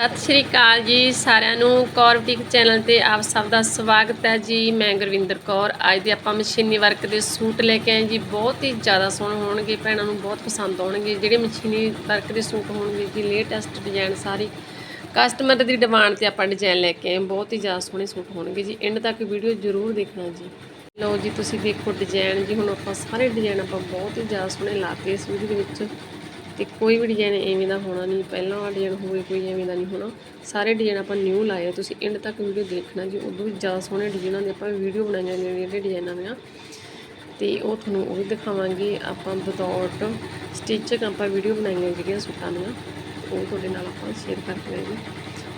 ਸਤਿ ਸ਼੍ਰੀ ਅਕਾਲ ਜੀ ਸਾਰਿਆਂ ਨੂੰ। ਕੌਰ ਚੈਨਲ ਤੇ ਆਪ ਸਭ ਦਾ ਸਵਾਗਤ ਹੈ ਜੀ। ਮੈਂ ਗੁਰਵਿੰਦਰ ਕੌਰ। ਅੱਜ ਦੇ ਆਪਾਂ ਮਸ਼ੀਨੀ ਵਰਕ ਦੇ ਸੂਟ ਲੈ ਕੇ ਆਏ ਜੀ। ਬਹੁਤ ਹੀ ਜ਼ਿਆਦਾ ਸੋਹਣੇ ਹੋਣਗੇ, ਭੈਣਾਂ ਨੂੰ ਬਹੁਤ ਪਸੰਦ ਆਉਣਗੇ। ਜਿਹੜੇ ਮਸ਼ੀਨੀ ਵਰਕ ਦੇ ਸੂਟ ਹੋਣਗੇ ਜੀ, ਲੇਟੈਸਟ ਡਿਜ਼ਾਈਨ ਸਾਰੀ। ਕਸਟਮਰ ਦੀ ਡਿਮਾਂਡ ਤੇ ਆਪਾਂ ਡਿਜ਼ਾਈਨ ਲੈ ਕੇ ਆਏ। ਬਹੁਤ ਹੀ ਜ਼ਿਆਦਾ ਸੋਹਣੇ ਸੂਟ ਹੋਣਗੇ ਜੀ। ਐਂਡ ਤੱਕ ਵੀਡੀਓ ਜ਼ਰੂਰ ਦੇਖਣਾ ਜੀ। ਲਓ ਜੀ, ਤੁਸੀਂ ਦੇਖੋ ਡਿਜ਼ਾਈਨ ਜੀ। ਹੁਣ ਆਪਾਂ ਸਾਰੇ ਡਿਜ਼ਾਈਨ ਆਪਾਂ ਬਹੁਤ ਹੀ ਜ਼ਿਆਦਾ ਸੋਹਣੇ ਲਾਤੇ ਇਸ ਵੀਡੀਓ ਦੇ ਵਿੱਚ ਤੇ ਕੋਈ ਵੀ ਡਿਜ਼ਾਈਨ ਐਵੇਂ ਦਾ ਹੋਣਾ ਨਹੀਂ, ਪਹਿਲਾਂ ਵਾਲਾ ਡਿਜ਼ਾਈਨ ਹੋਵੇ, ਕੋਈ ਐਵੇਂ ਦਾ ਨਹੀਂ ਹੋਣਾ। ਸਾਰੇ ਡਿਜ਼ਾਈਨ ਆਪਾਂ ਨਿਊ ਲਾਏ ਆ, ਤੁਸੀਂ ਐਂਡ ਤੱਕ ਵੀਡੀਓ ਦੇਖਣਾ ਜੀ, ਉਦੋਂ ਵੀ ਜ਼ਿਆਦਾ ਸੋਹਣੇ ਡਿਜ਼ਾਈਨਾਂ ਦੇ ਆਪਾਂ ਵੀਡੀਓ ਬਣਾਈਆਂ ਨੇ ਜਿਹੜੇ ਡਿਜ਼ਾਈਨਾਂ ਦੀਆਂ ਤੇ ਉਹ ਤੁਹਾਨੂੰ ਉਹ ਵੀ ਦਿਖਾਵਾਂਗੇ, ਆਪਾਂ ਵਿਦਆਊਟ ਸਟਿਚਿੰਗ ਆਪਾਂ ਵੀਡੀਓ ਬਣਾਈਆਂ ਜਿਹੜੀਆਂ ਸੂਟਾਂ ਦੀਆਂ, ਉਹ ਤੁਹਾਡੇ ਨਾਲ ਆਪਾਂ ਸ਼ੇਅਰ ਕਰਦੇ ਹਾਂ। ਜੀ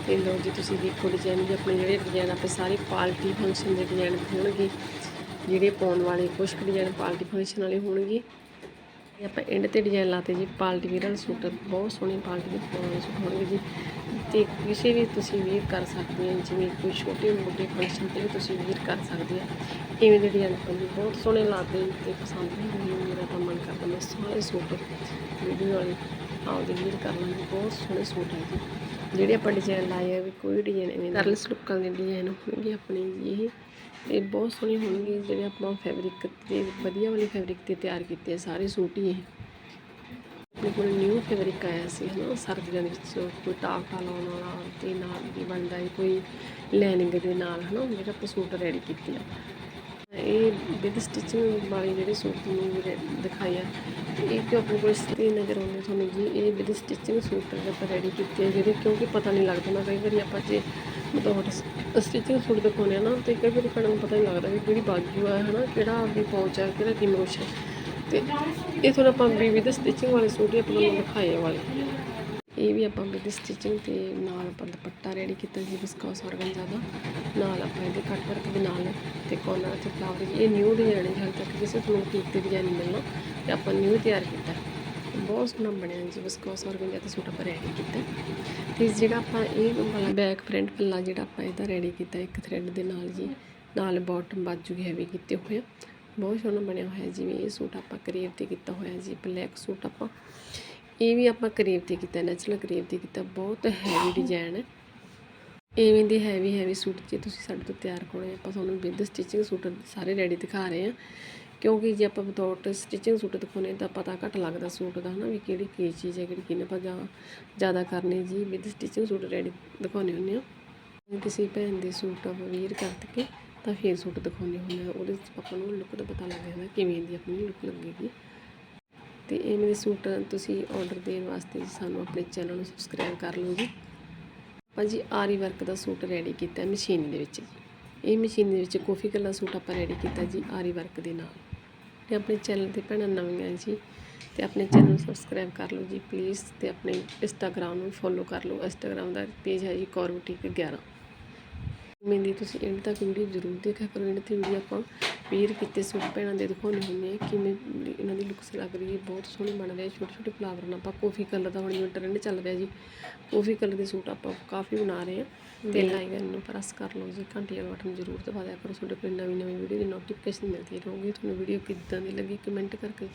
ਤੇ ਲਓ ਜੀ, ਤੁਸੀਂ ਦੇਖੋ ਡਿਜ਼ਾਈਨ ਜੀ ਆਪਣੇ ਜਿਹੜੇ ਡਿਜ਼ਾਈਨ ਆਪਾਂ ਸਾਰੇ ਪਾਰਟੀ ਫੰਕਸ਼ਨ ਦੇ ਡਿਜ਼ਾਈਨ ਹੋਣਗੇ, ਜਿਹੜੇ ਪਾਉਣ ਵਾਲੇ ਕੁਛ ਡਿਜ਼ਾਈਨ ਪਾਰਟੀ ਫੰਕਸ਼ਨ ਵਾਲੇ ਹੋਣਗੇ। ਇਹ ਆਪਾਂ ਐਂਡ ਤੇ ਡਿਜ਼ਾਈਨ ਲਾਤੇ ਜੀ, ਪਾਲਟੀ ਵੀਅਰ ਵਾਲੇ ਸੂਟ, ਬਹੁਤ ਸੋਹਣੇ ਪਾਰਟੀ ਦੇ ਪਾਉਣ ਵਾਲੇ ਸੂਟ ਹੋਣਗੇ ਜੀ। ਤੇ ਕਿਸੇ ਵੀ ਤੁਸੀਂ ਵੀਰ ਕਰ ਸਕਦੇ ਹੋ, ਜਿਵੇਂ ਕੋਈ ਛੋਟੇ ਮੋਟੇ ਫੰਕਸ਼ਨ ਤੇ ਵੀ ਤੁਸੀਂ ਵੀਅਰ ਕਰ ਸਕਦੇ ਆ ਇਵੇਂ ਦੇ ਡਿਜ਼ਾਈਨ ਆਪਾਂ ਜੀ ਬਹੁਤ ਸੋਹਣੇ ਲਾਤੇ ਤੇ ਪਸੰਦ ਵੀ ਹੋਏ ਮੇਰਾ ਤਾਂ ਮਨ ਕਰਦਾ ਮੈਂ ਸਾਰੇ ਸੂਟ ਵੀਡੀਓ ਵਾਲੇ ਆਪਦੇ ਵੀਰ ਕਰ ਲਾਂਗੇ, ਬਹੁਤ ਸੋਹਣੇ ਸੂਟ ਹੈ ਜੀ। ਜਿਹੜੇ ਆਪਾਂ ਡਿਜ਼ਾਈਨ ਲਾਏ ਆ, ਵੀ ਕੋਈ ਡਿਜ਼ਾਈਨ ਐਵੇਂ ਕਰਲਸ ਲੁੱਕਾਂ ਦੇ ਡਿਜ਼ਾਈਨ ਹੋਣਗੇ ਆਪਣੇ ਜੀ ਇਹ। ਇਹ ਬਹੁਤ ਸੋਹਣੇ ਹੋਣਗੇ ਜਿਹੜੇ ਆਪਾਂ ਫੈਬਰਿਕ ਤੇ ਵਧੀਆ ਵਾਲੀ ਫੈਬਰਿਕ ਤੇ ਤਿਆਰ ਕੀਤੇ ਆ, ਸਾਰੇ ਸੂਟ ਹੀ ਇਹ। ਆਪਣੇ ਕੋਲ ਨਿਊ ਫੈਬਰਿਕ ਆਇਆ ਸੀ, ਹਨਾ, ਸਰਦੀਆਂ ਦੇ ਵਿੱਚ ਕੋਈ ਟਾਕਾ ਲਾਉਣ ਵਾਲਾ ਤੇ ਨਾਲ ਵੀ ਬਣਦਾ ਹੈ, ਕੋਈ ਲੈਨਿੰਗ ਦੇ ਨਾਲ, ਹਨਾ ਜਿਹੜਾ ਆਪਾਂ ਸੂਟ ਰੈਡੀ ਕੀਤੇ ਆ। ਇਹ ਵਿਦ ਸਟਿਚਿੰਗ ਵਾਲੇ ਜਿਹੜੇ ਸੂਟ ਨੂੰ ਦਿਖਾਇਆ ਇਹ ਕਿ ਆਪਣੇ ਕੋਲ ਸਤੇ ਨਜ਼ਰ ਆਉਂਦੇ ਤੁਹਾਨੂੰ ਜੀ, ਇਹ ਵਿਦ ਸਟਿਚਿੰਗ ਸੂਟ ਆਪਾਂ ਰੈਡੀ ਕੀਤੇ ਆ, ਜਿਹੜੇ ਕਿਉਂਕਿ ਪਤਾ ਨਹੀਂ ਲੱਗਦਾ ਨਾ ਕਈ ਵਾਰੀ ਆਪਾਂ ਜੇ ਮਤਲਬ ਸਟਿਚਿੰਗ ਸੂਟ ਦਿਖਾਉਂਦੇ ਆ ਨਾ, ਤੇ ਕਈ ਵਾਰੀ ਆਪਾਂ ਨੂੰ ਪਤਾ ਨਹੀਂ ਲੱਗਦਾ ਵੀ ਕਿਹੜੀ ਬਾਜੂ ਆ ਨਾ ਕਿਹੜਾ ਵੀ ਪੌਂਚ ਆ, ਕਿਹੜਾ ਕੀ ਮੋਸ਼ ਹੈ ਤੇ ਇਹ ਤੁਹਾਨੂੰ ਆਪਾਂ ਵੀ ਵਿਦ ਸਟਿਚਿੰਗ ਵਾਲੇ ਸੂਟ ਹੀ ਆਪਾਂ ਨੂੰ ਦਿਖਾਏ ਵਾਲੇ। ਇਹ ਵੀ ਆਪਾਂ ਵਿਦ ਸਟਿਚਿੰਗ ਤੇ ਨਾਲ ਆਪਾਂ ਦੁਪੱਟਾ ਰੈਡੀ ਕੀਤਾ ਜੀ ਵਿਸਕੋਸ ਆਰਗਨਜ਼ਾ ਦਾ ਨਾਲ ਆਪਾਂ ਇਹਦੇ ਕੱਟ ਵਰਕ ਦੇ ਨਾਲ, ਤੇ ਕੋਰਨਰ ਤੇ ਫਲਾਵਰ ਇਹ ਨਿਊ ਡਿਜ਼ਾਈਨ ਹੈ ਹਾਲੇ ਤੱਕ ਕਿਸੇ ਤੁਹਾਨੂੰ ਠੀਕ ਤੇ ਡਿਜ਼ਾਈਨ ਮਿਲਣਾ। ਤੇ ਆਪਾਂ ਨਿਊ ਤਿਆਰ ਕੀਤਾ। ਬਹੁਤ ਸੋਹਣਾ ਬਣਿਆ ਜੀ ਵਿਸਕੋਸ ਆਰਗਨਜ਼ਾ ਤੇ ਸੂਟ ਆਪਾਂ ਰੈਡੀ ਕੀਤਾ। ਤੇ ਜਿਹੜਾ ਆਪਾਂ ਇਹ ਵਾਲਾ ਬੈਕ ਫਰੰਟ ਪੱਲਾ ਜਿਹੜਾ ਆਪਾਂ ਇਹਦਾ ਰੈਡੀ ਕੀਤਾ, ਇੱਕ ਥ੍ਰੈਡ ਦੇ ਨਾਲ ਜੀ, ਨਾਲ ਬਾਟਮ ਬਾਜੂ ਹੈਵੀ ਕੀਤੇ ਹੋਏ ਆ। ਬਹੁਤ ਸੋਹਣਾ ਬਣਿਆ ਹੋਇਆ ਜਿਵੇਂ ਇਹ ਸੂਟ ਆਪਾਂ ਕਰੇਵ ਤੇ ਕੀਤਾ ਹੋਇਆ ਜੀ ਬਲੈਕ ਸੂਟ ਆਪਾਂ। ਇਹ ਵੀ ਆਪਾਂ ਕਰੇਵ ਤੇ ਕੀਤਾ ਨੈਚੁਰਲ ਕਰੇਵ ਤੇ ਕੀਤਾ, ਬਹੁਤ ਹੈਵੀ ਡਿਜ਼ਾਈਨ ਹੈ। ਇਵੇਂ ਦੇ ਹੈਵੀ ਹੈਵੀ ਸੂਟ ਜੇ ਤੁਸੀਂ ਸਾਡੇ ਤੋਂ ਤਿਆਰ ਕਰਾਉਣੇ ਆਪਾਂ ਤੁਹਾਨੂੰ ਵਿਦ ਸਟਿਚਿੰਗ ਸੂਟ ਸਾਰੇ ਰੈਡੀ ਦਿਖਾ ਰਹੇ ਹਾਂ ਕਿਉਂਕਿ ਜੇ ਆਪਾਂ ਵਿਦਆਊਟ ਸਟਿਚਿੰਗ ਸੂਟ ਦਿਖਾਉਣੇ ਤਾਂ ਪਤਾ ਘੱਟ ਲੱਗਦਾ ਸੂਟ ਦਾ, ਹਨਾ, ਵੀ ਕਿਹੜੀ ਕੀ ਚੀਜ਼ ਹੈ, ਕਿਹੜੀ ਕਿੰਨੇ ਆਪਾਂ ਜਾਂ ਜ਼ਿਆਦਾ ਕਰਨੇ ਜੀ, ਵਿਦ ਸਟਿਚਿੰਗ ਸੂਟ ਰੈਡੀ ਦਿਖਾਉਣੇ ਹੁੰਦੇ ਆ ਕਿਸੇ ਭੈਣ ਦੇ ਸੂਟ ਆਪਾਂ ਵੀਰ ਕਰਕੇ ਤਾਂ ਫਿਰ ਸੂਟ ਦਿਖਾਉਂਦੇ ਹੁੰਦੇ ਆ ਉਹਦੇ ਵਿੱਚ ਆਪਾਂ ਨੂੰ ਲੁੱਕ ਦਾ ਪਤਾ ਲੱਗ ਜਾਂਦਾ ਕਿਵੇਂ ਦੀ ਆਪਣੀ ਲੁੱਕ ਲੱਗੇਗੀ। ਤੇ ਇਹ ਮੇਰੇ ਸੂਟ ਤੁਸੀਂ ਆਰਡਰ ਦੇਣ ਵਾਸਤੇ ਸਾਨੂੰ ਆਪਣੇ ਚੈਨਲ ਨੂੰ ਸਬਸਕ੍ਰਾਈਬ ਕਰ ਲਓ ਜੀ। ਆਪਾਂ ਜੀ ਆਰੀ ਵਰਕ ਦਾ ਸੂਟ ਰੈਡੀ ਕੀਤਾ ਮਸ਼ੀਨ ਦੇ ਵਿੱਚ ਜੀ। ਇਹ ਮਸ਼ੀਨ ਦੇ ਵਿੱਚ ਕਾਫੀ ਕਲਰ ਸੂਟ ਆਪਾਂ ਰੈਡੀ ਕੀਤਾ ਜੀ ਆਰੀ ਵਰਕ ਦੇ ਨਾਲ। ਤੇ ਆਪਣੇ ਚੈਨਲ ਤੇ ਭੈਣਾਂ ਨਵੀਆਂ ਜੀ, ਤੇ ਆਪਣੇ ਚੈਨਲ ਨੂੰ ਸਬਸਕ੍ਰਾਈਬ ਕਰ ਲਓ ਜੀ ਪਲੀਜ਼ ਤੇ ਆਪਣੇ ਇੰਸਟਾਗ੍ਰਾਮ ਨੂੰ ਫੋਲੋ ਕਰ ਲਓ। ਇੰਸਟਾਗ੍ਰਾਮ ਦਾ ਪੇਜ ਹੈ ਜੀ ਕੌਰਬੁਟੀਕ 11 ਮੇਰੀ ਤੁਸੀਂ ਐਂਡ ਤੱਕ ਵੀਡੀਓ ਜ਼ਰੂਰ ਦੇਖਿਆ ਕਰੋ ਐਂਡ ਤੇ ਵੀਡੀਓ ਆਪਾਂ ਪੇਅਰ ਕੀਤੇ ਸੂਟ ਭੈਣਾਂ ਦੇ ਦਿਖਾਉਣੇ ਹੁੰਦੇ ਆ ਕਿਵੇਂ ਇਹਨਾਂ ਦੀ ਲੁੱਕਸ ਲੱਗ ਰਹੀ ਹੈ ਬਹੁਤ ਸੋਹਣੇ ਬਣ ਰਹੇ ਛੋਟੇ ਛੋਟੇ ਫਲਾਵਰ ਨਾਲ ਆਪਾਂ ਕਾਫੀ ਕਲਰ ਦਾ ਹੁਣ ਜਿਵੇਂ ਟ੍ਰੈਂਡ ਚੱਲ ਰਿਹਾ ਜੀ ਕਾਫੀ ਕਲਰ ਦੇ ਸੂਟ ਆਪਾਂ ਕਾਫੀ ਬਣਾ ਰਹੇ ਆ ਤੇ ਲਾਈਨ ਨੂੰ ਪ੍ਰੈਸ ਕਰ ਲਓ ਜੀ ਘੰਟੀ ਵਾਲਾ ਬਟਨ ਜ਼ਰੂਰ ਦਬਾ ਦਿਆ ਕਰੋ ਤੁਹਾਡੇ ਕੋਲ ਨਵੀਂ ਨਵੀਂ ਵੀਡੀਓ ਦੀ ਨੋਟੀਫਿਕੇਸ਼ਨ ਮਿਲਦੀ ਰਹੂਗੀ ਤੁਹਾਨੂੰ ਵੀਡੀਓ ਕਿੱਦਾਂ ਦੀ ਲੱਗੀ ਕਮੈਂਟ ਕਰਕੇ